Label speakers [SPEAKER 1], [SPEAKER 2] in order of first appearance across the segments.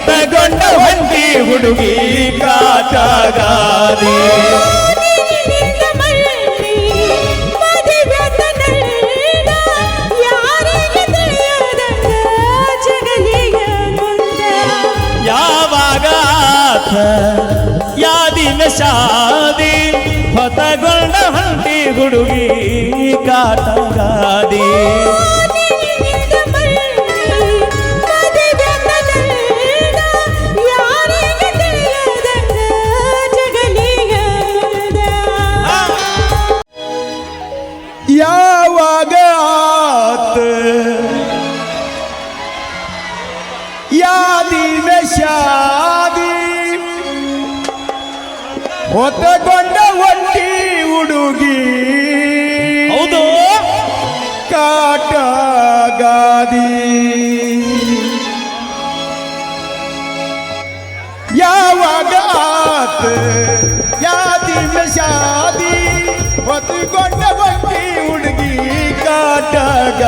[SPEAKER 1] ಹೊತ್ತಗೊಂಡ ಹೊಂದಿ ಹುಡುಗಿ
[SPEAKER 2] ಮುಂದ
[SPEAKER 1] ಯಾವಾಗ ಯಾದಿನ ಶಾದಿ ಹೊತಗೊಂಡ ಹಂತಿ ಹುಡುಗಿ ಕಾಟಗಾದಿ ಯಾದಿನ ಶಾದಿ ಹೊತ್ತಗೊಂಡ ಒಂಟಿ ಹುಡುಗಿ ಹೌದು. ಕಾಟಗಾದಿ ಯಾವಾಗ ಆತ ಯಾದಿ ಶಾದಿ ಹೊತ್ತುಕೊಂಡ ಬಟ್ಟಿ ಹುಡುಗಿ
[SPEAKER 3] ಬುದ್ದು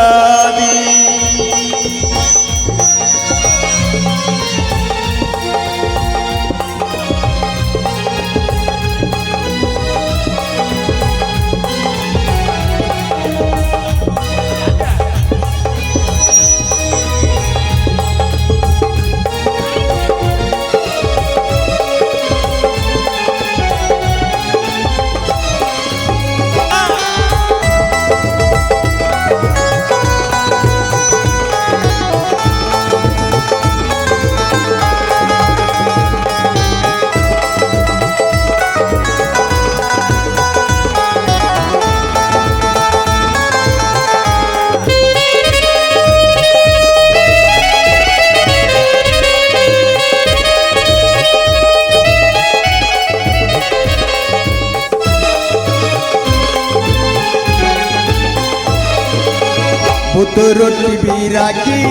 [SPEAKER 3] ರೊಟ್ಟಿ ಬೀರಾಕಿ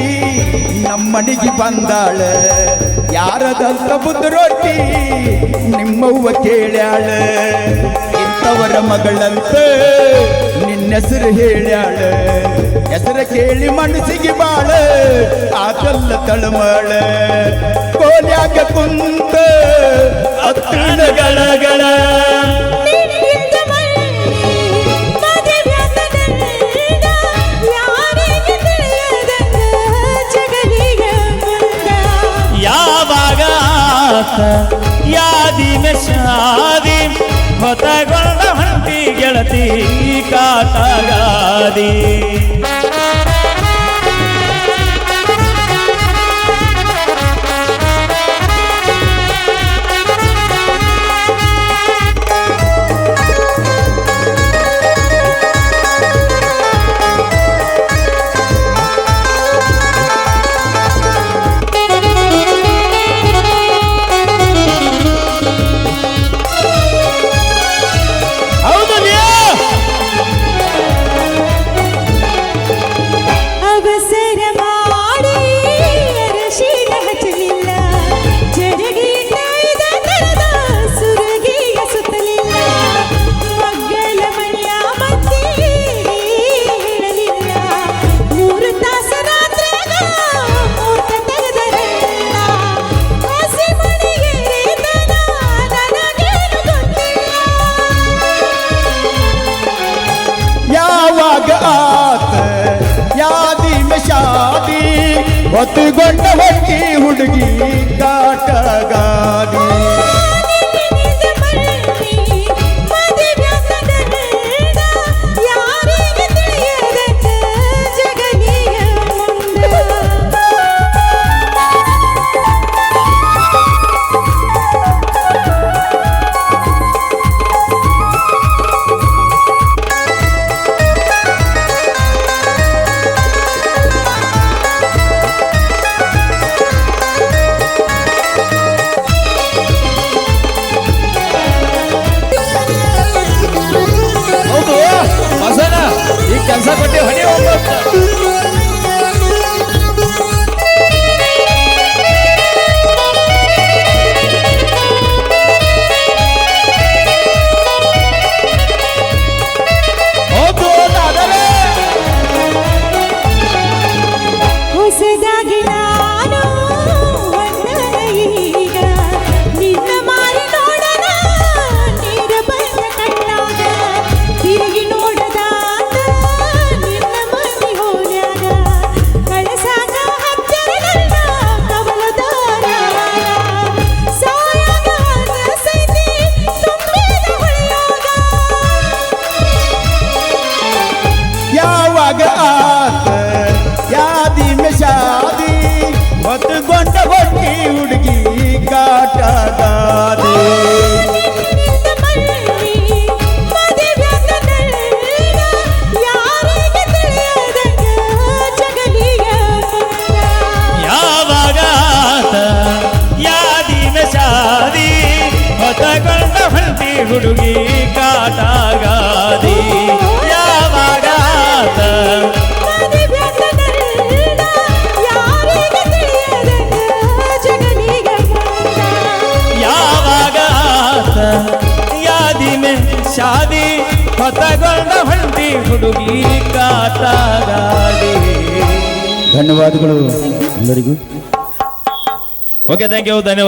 [SPEAKER 3] ನಮ್ಮನಿಗೆ ಬಂದಾಳ. ಯಾರದಂತ ಬುದ್ಧ ರೊಟ್ಟಿ ನಿಮ್ಮವ್ವ ಕೇಳ್ಯಾಳ. ಇಂಥವರ ಮಗಳಂತ ನಿನ್ನ ಹೆಸರು ಹೇಳ್ಯಾಳ. ಹೆಸರು ಕೇಳಿ ಮನಸ್ಸಿಗೆ ಬಾಳ ಆತಲ್ಲ ತಳಮಳ. ಕೋಲ್ಯಾಕ ಕುಂತ
[SPEAKER 1] ಅತ್ತಿನ ಯಾದಿನ ಶಾದಿ ಹೊತ್ತಗೊಂಡ ಹೊಂಟಿ ಗೆಳತಿ ಕಾಟಗಾದಿ
[SPEAKER 3] ಹೊತ್ತುಕೊಂಡ ಹೊಟ್ಟಿ ಹುಡುಗಿ ಕಾಟಗಾದಿ
[SPEAKER 2] ಯಾರಿಗೆ
[SPEAKER 3] ಬಟ್ಟಿ ಹುಡುಗಿ
[SPEAKER 1] ಮುಂದ
[SPEAKER 4] ಯಾವಾಗ ಯಾದಿನ ಶಾದಿ ಹೊತ್ತಗೊಂಡ ಹೊಂಟಿ ಹುಡುಗಿ ಯಾದಿನ ಶಾದಿ ಹೊತ್ತಗೊಂಡ ಹೊಂಟಿ ಹುಡುಗಿ ಕಾಟಗಾದಿ
[SPEAKER 3] ಧನ್ಯವಾದಗಳು ಎಲ್ಲರಿಗೂ.
[SPEAKER 4] ಓಕೆ ಥ್ಯಾಂಕ್ ಯು ಧನ್ಯವಾದ